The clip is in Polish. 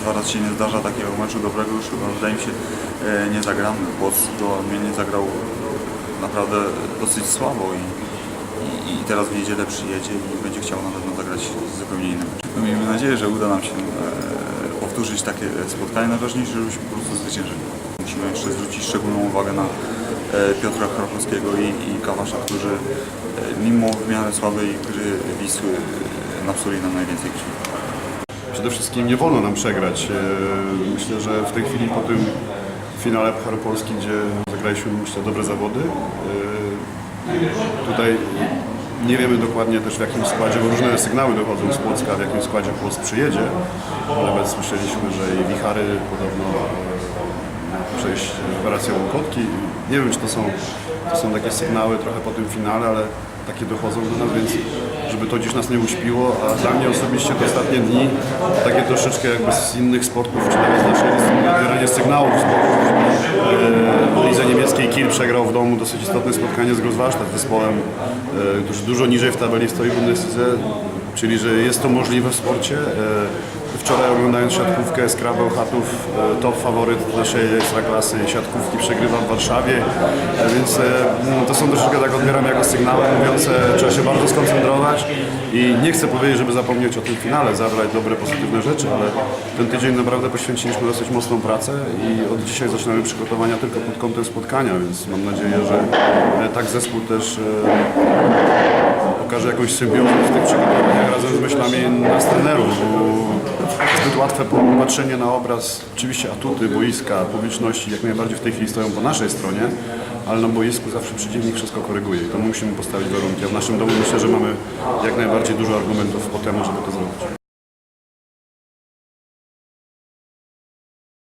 dwa razy się nie zdarza takiego meczu dobrego, już chyba wydaje mi się e, nie zagramy. Boc do mnie nie zagrał naprawdę dosyć słabo i, i, i teraz w niedzielę przyjedzie i będzie chciał na pewno zagrać zupełnie inny mecz. No, Miejmy nadzieję, że uda nam się e, powtórzyć takie spotkanie. Najważniejsze, żebyśmy po prostu zwyciężyli. Musimy jeszcze zwrócić szczególną uwagę na e, Piotra Chrapowskiego i, i Kawasza, którzy mimo w miarę słabej gry Wisły napsuli nam najwięcej krwi. Przede wszystkim nie wolno nam przegrać. E, Myślę, że w tej chwili po tym finale Pucharu Polski, gdzie zagraliśmy myślę dobre zawody, e, tutaj nie wiemy dokładnie też w jakim składzie, bo różne sygnały dochodzą z Płocka, w jakim składzie Płock przyjedzie. Nawet słyszeliśmy, że i Wichary podobno e, przejść operację łąkotki. Nie wiem, czy to są, to są takie sygnały trochę po tym finale, ale takie dochodzą do nas, więc żeby to gdzieś nas nie uśpiło, a dla mnie osobiście te ostatnie dni takie troszeczkę jakby z innych sportów, czy nawet z naszej odbieranie sygnałów sportów. E, W lidze niemieckiej Kiel przegrał w domu dosyć istotne spotkanie z Grosswarstadt, zespołem, e, który dużo niżej w tabeli stoi w Bundeslidze, czyli że jest to możliwe w sporcie. Wczoraj oglądając siatkówkę z Krabbełchatów, e, top faworyt naszej ekstraklasy siatkówki przegrywa w Warszawie, e, więc e, mm, to są troszeczkę tak odbieram jako sygnały mówiące, trzeba się bardzo skoncentrować i nie chcę powiedzieć, żeby zapomnieć o tym finale, zabrać dobre, pozytywne rzeczy, ale ten tydzień naprawdę poświęciliśmy dosyć mocną pracę i od dzisiaj zaczynamy przygotowania tylko pod kątem spotkania, więc mam nadzieję, że tak zespół też pokaże jakąś symbiozę w tych przygotowaniach razem z myślami nas trenerów, zbyt łatwe patrzenie na obraz, oczywiście atuty, boiska, publiczności jak najbardziej w tej chwili stoją po naszej stronie, ale na boisku zawsze przeciwnik wszystko koryguje i to musimy postawić warunki. A w naszym domu myślę, że mamy jak najbardziej dużo argumentów po temu, żeby to zrobić.